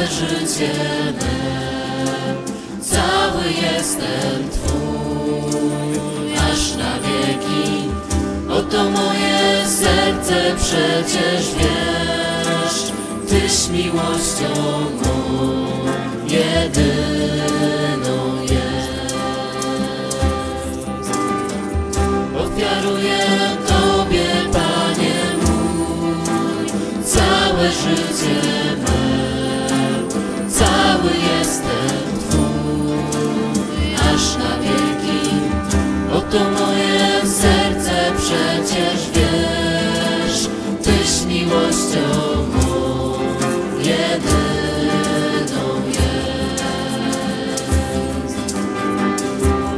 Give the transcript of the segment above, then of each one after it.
całe życie me, cały jestem Twój, aż na wieki. Oto moje serce przecież wiesz, Tyś miłością mą jedyną jest. Ofiaruję Tobie, Panie mój, całe życie miłością mą jedyną jest.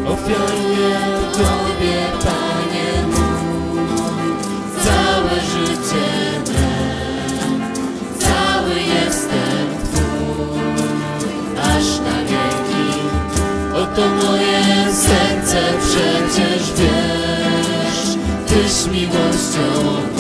Ofiaruję Tobie, Panie mój, całe życie me, cały jestem Twój, aż na wieki. Oto moje serce przecież wiesz, Tyś miłością